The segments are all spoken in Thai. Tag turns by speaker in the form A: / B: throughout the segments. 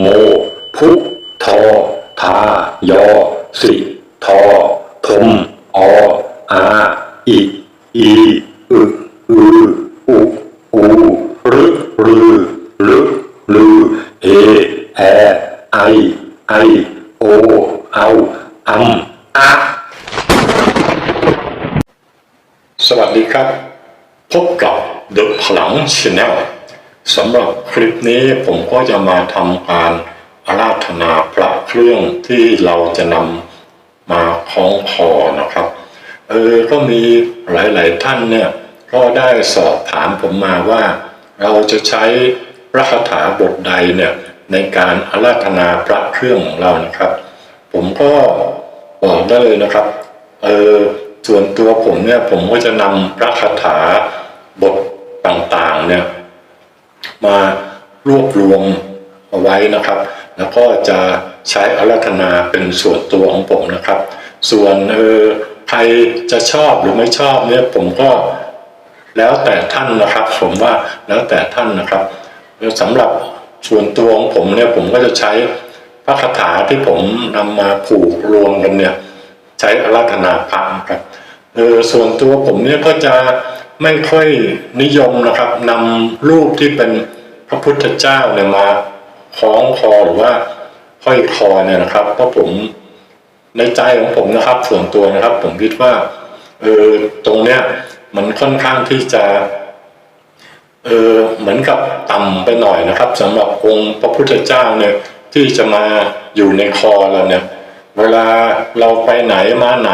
A: โม พุทอทายอ สิทอทมออาอิอีอึอืออุอูรึรือลึลือเอแอไอไอโอเอาอัมอะสวัสดีครับ พบกับ The พลัง Channel สำหรับคลิปนี้ผมก็จะมาทำการอาราธนาพระเครื่องที่เราจะนำมาคล้องคอนะครับ เออก็มีหลาย ๆ ท่านเนี่ยก็ได้สอบถามผมมาว่า เราจะใช้พระคาถาบทใดเนี่ยในการอาราธนาพระเครื่องของเรานะครับ ผมก็บอกได้เลยนะครับเออส่วนตัวผมเนี่ยผมก็จะนำพระคาถาบทต่าง ๆ เนี่ย มารวบรวมเอาไว้นะครับ แล้วก็จะใช้อารัธนาเป็นส่วนตัวของผมนะครับ ส่วนเออใครจะชอบหรือไม่ชอบเนี่ยผมก็แล้วแต่ท่านนะครับ ผมว่าแล้วแต่ท่านนะครับสำหรับส่วนตัวของผมเนี่ยผมก็จะใช้พระคาถาที่ผมนำมาผูกรวมกันเนี่ยใช้อาราธนาพระนะครับเออส่วนตัวผมเนี่ยก็จะ ไม่ค่อยนิยมนะครับนำรูปที่เป็นพระพุทธเจ้าเนี่ยมาคล้องคอหรือว่าห้อยคอเนี่ยนะครับ เพราะผมในใจของผมนะครับ ส่วนตัวนะครับ ผมคิดว่าเออตรงเนี้ยมันค่อนข้างที่จะเออเหมือนกับต่ำไปหน่อยนะครับสำหรับองค์พระพุทธเจ้าเนี่ยที่จะมาอยู่ในคอเราเนี่ย เวลาเราไปไหนมาไหน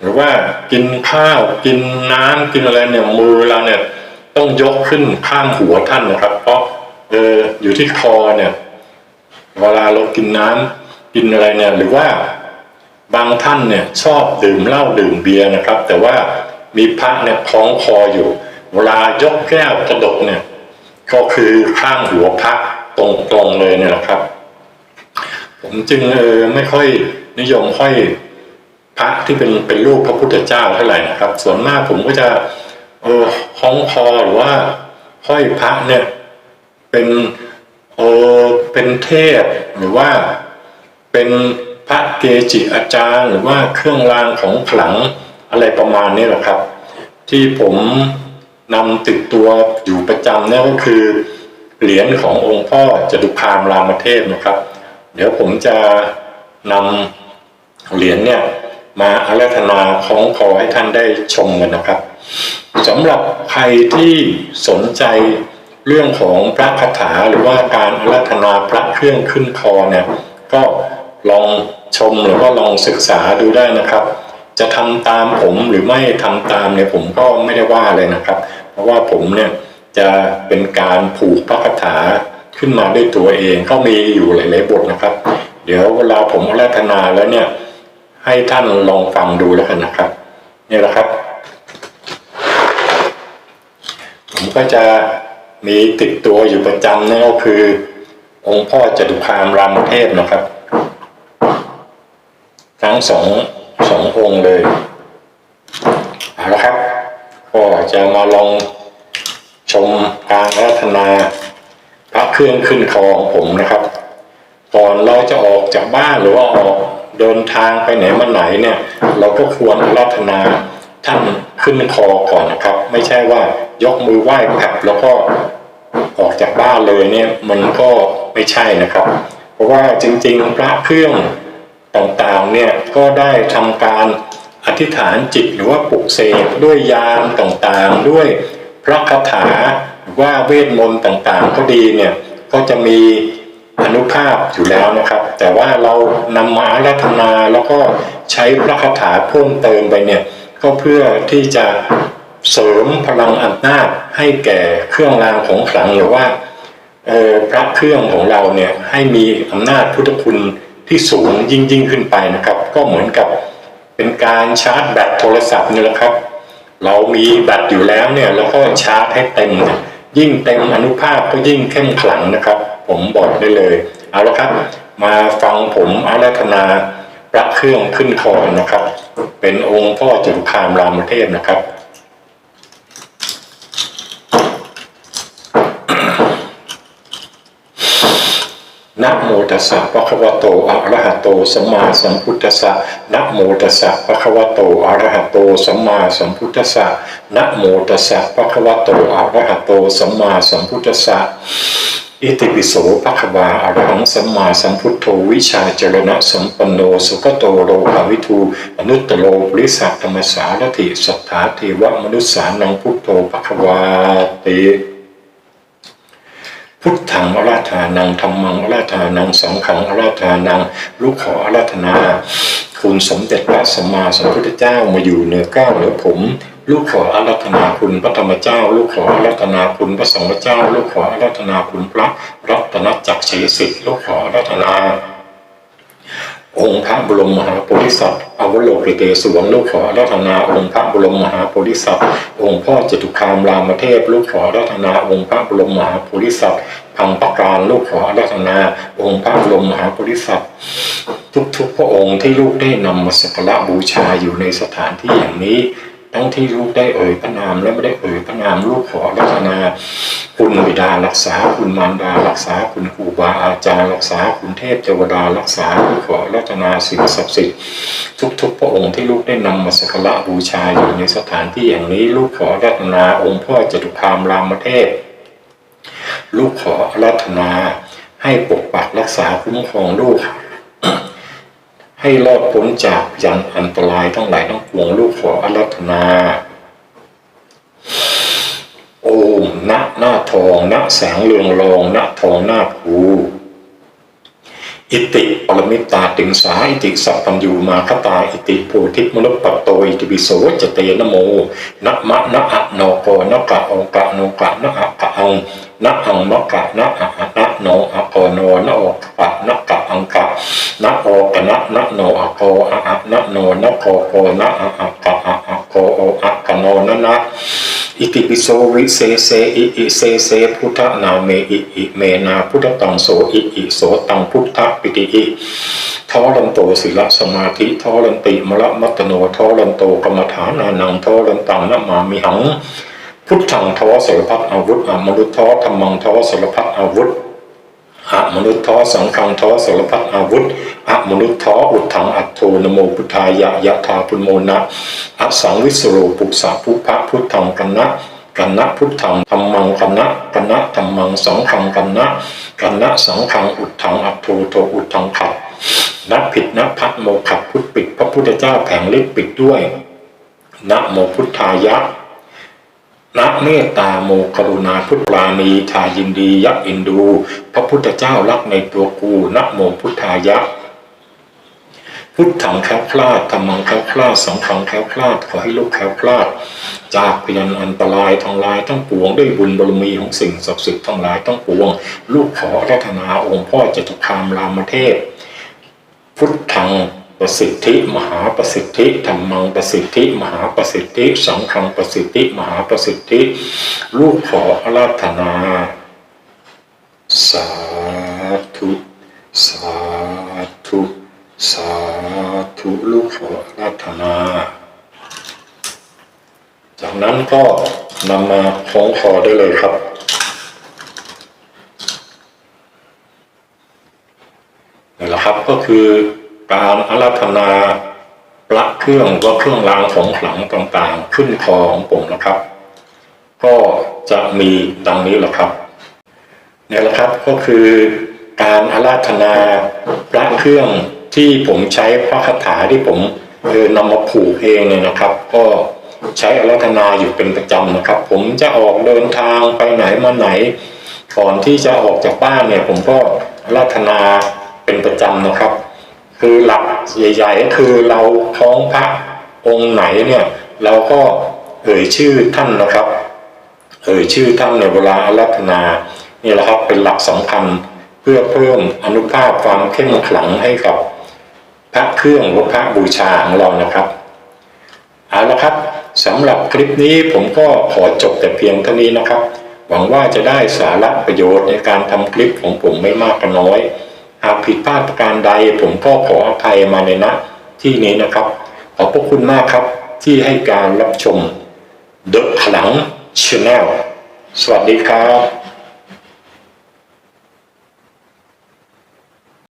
A: หรือว่ากินข้าวกินน้ำกินอะไรเนี่ยมือเราเนี่ย ต้องยกขึ้นข้างหัวท่านนะครับ เพราะเอออยู่ที่คอเนี่ยเวลาเรากินน้ำกินอะไรเนี่ยหรือว่าบางท่านเนี่ยชอบดื่มเหล้าดื่มเบียร์นะครับ แต่ว่ามีพระเนี่ยคล้องคออยู่ เวลายกแก้วกระดกเนี่ย ก็คือข้างหัวพระตรงๆเลยเนี่ยนะครับ ผมจึงเออไม่ค่อยนิยมค่อย พระที่เป็นเป็นรูปพระพุทธเจ้าเท่าไหร่นะครับ ส่วนมากผมก็จะเออคล้องคอหรือว่าห้อยพระเนี่ยเป็นเออเป็นเทพหรือว่าเป็นพระเกจิอาจารย์ หรือว่าเครื่องรางของขลังอะไรประมาณนี้แหละครับ ที่ผมนำติดตัวอยู่ประจำเนี่ยก็คือเหรียญขององค์พ่อจตุคามรามเทพนะครับ เดี๋ยวผมจะนำเหรียญเนี่ย มาอาราธนาคล้องคอให้ท่านได้ชมกันนะครับสำหรับใครที่สนใจเรื่องของพระคาถาหรือว่าการอาราธนาพระเครื่องขึ้นคอเนี่ยก็ลองชมหรือว่าลองศึกษาดูได้นะครับ จะทำตามผมหรือไม่ทำตามเนี่ยผมก็ไม่ได้ว่าเลยนะครับ เพราะว่าผมเนี่ยจะเป็นการผูกพระคาถาขึ้นมาด้วยตัวเองก็มีอยู่หลาย ๆ บทนะครับ เดี๋ยวเวลาผมอาราธนาแล้วเนี่ย ให้ท่านลองฟังดูแล้วกันนะครับนี่แหละครับ ผมก็จะมีติดตัวอยู่ประจำนั่นก็คือ องค์พ่อจตุคามรามเทพนะครับ ทั้งสองสององค์เลยเอาละครับ ก็จะมาลองชมการรัตนาพระเครื่องขึ้นคอของผมนะครับ ก่อนเราจะออกจากบ้านหรือว่าออก เดินทางไปไหนมาไหนเนี่ย เราก็ควรรัตนาท่านขึ้นคอก่อนนะครับ ไม่ใช่ว่ายกมือไหว้แผบแล้วก็ออกจากบ้านเลยเนี่ยมันก็ไม่ใช่นะครับ เพราะว่าจริงๆ พระเครื่องต่างๆเนี่ยก็ได้ทำการอธิษฐานจิตหรือว่าปลุกเสกด้วยยานต่างๆ ด้วยพระคาถาหรือว่าเวทมนต์ต่างๆ ก็ดีเนี่ยก็จะมี อนุภาพอยู่แล้วนะครับ แต่ว่าเรานำมาอารัตนาแล้วก็ใช้พระคาถาเพิ่มเติมไปเนี่ยก็เพื่อที่จะเสริมพลังอำนาจให้แก่เครื่องรางของขลังหรือว่าพระเครื่องของเราเนี่ยให้มีอำนาจพุทธคุณที่สูงยิ่งยิ่งขึ้นไปนะครับ ก็เหมือนกับเป็นการชาร์จแบตโทรศัพท์นี่แหละครับ เรามีแบตอยู่แล้วเนี่ยแล้วก็ชาร์จให้เต็มเนี่ยยิ่งเต็มอนุภาพก็ยิ่งเข้มขลังนะครับ ผมบอกได้เลย เอาละครับ มาฟังผมอาราธนาพระเครื่องขึ้นคอนะครับ เป็นองค์พ่อจตุคามรามเทพนะครับ นะโมตัสสะภะคะวะโตอะระหะโตสัมมาสัมพุทธัสสะนะโมตัสสะภะคะวะโตอะระหะโตสัมมาสัมพุทธัสสะนะโมตัสสะภะคะวะโตอะระหะโตสัมมาสัมพุทธัสสะอิติปิโสภะคะวาอะระหังสัมมาสัมพุทโธวิชาจรณะสัมปันโนสุขโตโลภาวิทูอนุตตโลปริสัทธรรมสารถิสัทธาเทวมนุษสานังพุทโธภะคะวาติ พุทธังอาราธานังธรรมังอาราธานังสังขังอาราธานังลูกขออาราธนา คุณสมเด็จพระสัมมาสัมพุทธเจ้ามาอยู่เหนือเก้าวเหนือผม ลูกขออาราธนาคุณพระธรรมเจ้า ลูกขออาราธนาคุณพระสงฆ์เจ้า ลูกขออาราธนาคุณพระรัตนจักรชัยสิทธิ์ลูกขออาราธนา องค์พระบรมมหาโพธิสัตว์อวโลกิเตสวงลูกขอรัตนาองค์พระบรมมหาโพธิสัตว์องค์พ่อจตุคามรามเทพลูกขอรัตนาองค์พระบรมมหาโพธิสัตว์พังปการลูกขอรัตนาองค์พระบรมมหาโพธิสัตว์ทุกๆพระองค์ที่ลูกได้นำมาสักการะบูชาอยู่ในสถานที่อย่างนี้ ทั้งที่ลูกได้เอ่ยพระนามและไม่ได้เอ่ยพระนามลูกขอรัตนา คุณบิดารักษาคุณมารดารักษาคุณครูบาอาจารย์รักษาคุณเทพเทวดารักษาลูกขอรัตนาสิ่งศักดิ์สิทธิ์ทุกๆ พระองค์ที่ลูกได้นำมาสักการะบูชาอยู่ในสถานที่อย่างนี้ลูกขอรัตนาองค์พ่อจตุคามรามเทพลูกขอรัตนาให้ปกปักรักษาคุ้มครองลูก ให้รอดพ้นจากยันอันตรายทั้งหลายทั้งปวงลูกขออารัตนา โอมณหน้าทองณแสงเรืองรองณทองหน้าภูอิติปรมิตาติงสาอิติสัพพัญญูมาคตาอิติโพธิมนุปปัตโตอิติปิโสจเตนะโมนะมะนะอะโนโกนะกะองกะโนกะนะอะกะอง นะอังมะกะนะอะอะนะโนอะโกโนนะโอกะนะกะอังกะนะโอกะนะนะโนอะโกอะอะนะโนนะโกโกนะอะอะกะอะอะโกโออะกะโนนะนะอิติปิโสวิเศษเสอิอิเสเสพุทธนาเมอิอิเมนาพุทธตังโสอิอิโสตังพุทธปิติอิทอรันโตศิลสมาธิทอรันติมละมัตตโนทอรันโตกรรมฐานานังทอรันตังนะมามิหัง พุทธังทอสารพัดอาวุธอมนุษย์ทอธรรมังทอสารพัดอาวุธอมนุษย์ท้อสังฆังท้อสารพัดอาวุธอมนุษย์ท้ออุดถังอัตโทนโมพุทธายะยะธาพุโมนะอสังวิสโรปุสสะพุพะพุทธังกันนะกันนะพุทธังธรรมังกันนะกันนะธรรมังสังฆังกันนะกันนะสังฆังอุดถังอัตโทโทอุดถังขัดนับผิดนับพัดโมขัดพุทธปิด พระพุทธเจ้าแผงเล็กปิดด้วยนะโมพุทธายะ นะเมตตาโมกรุณาพุทธาณีทายินดียักอินดู พระพุทธเจ้ารักในตัวกูนะโมพุทธายะ พุทธังแคล้วคลาดธรรมังแคล้วคลาดสังฆังแคล้วคลาดขอให้ลูกแคล้วคลาด จากพยันอันตรายทั้งหลายทั้งปวงด้วยบุญบารมีของสิ่งศักดิ์สิทธิ์ทั้งหลายทั้งปวง ลูกขอรัตนาองค์พ่อจตุคามรามเทพ พุทธัง ประสิทธิมหาประสิทธิธรรมังประสิทธิมหาประสิทธิสังฆังประสิทธิมหาประสิทธิ ลูกขออาราธนา สาธุ สาธุ สาธุ ลูกขออาราธนา จากนั้นก็นำมาคล้องคอได้เลยครับนี่แหละครับก็คือ การอาราธนาพระเครื่องว่าเครื่องรางของขลังต่างๆ ขึ้นคอของผมนะครับ ก็จะมีดังนี้แหละครับนี่แหละครับก็คือการอาราธนาพระเครื่องที่ผมใช้พระคาถาที่ผมเออนำมาผูกเองเนี่ยนะครับ ก็ใช้อาราธนาอยู่เป็นประจำนะครับ ผมจะออกเดินทางไปไหนมาไหนก่อนที่จะออกจากบ้านเนี่ย ผมก็อาราธนาเป็นประจำนะครับ คือหลักใหญ่ๆก็คือเราคล้องพระองค์ไหนเนี่ยเราก็เอ่ยชื่อท่านนะครับ เอ่ยชื่อท่านในเวลาอารัธนานี่แหละครับเป็นหลักสำคัญเพื่อเพิ่มอนุภาพความเข้มขลังให้กับพระเครื่องวัพระบูชาของเรานะครับเอาละครับสำหรับคลิปนี้ผมก็ขอจบแต่เพียงเท่านี้นะครับ หวังว่าจะได้สาระประโยชน์ในการทำคลิปของผมไม่มากก็น้อยากผิดพลาดประการใด ผมก็ขออภัยมาในณที่นี้นะครับ ขอบพระคุณมากครับที่ให้การรับชมเดอะขลังชแนลสวัสดีครับ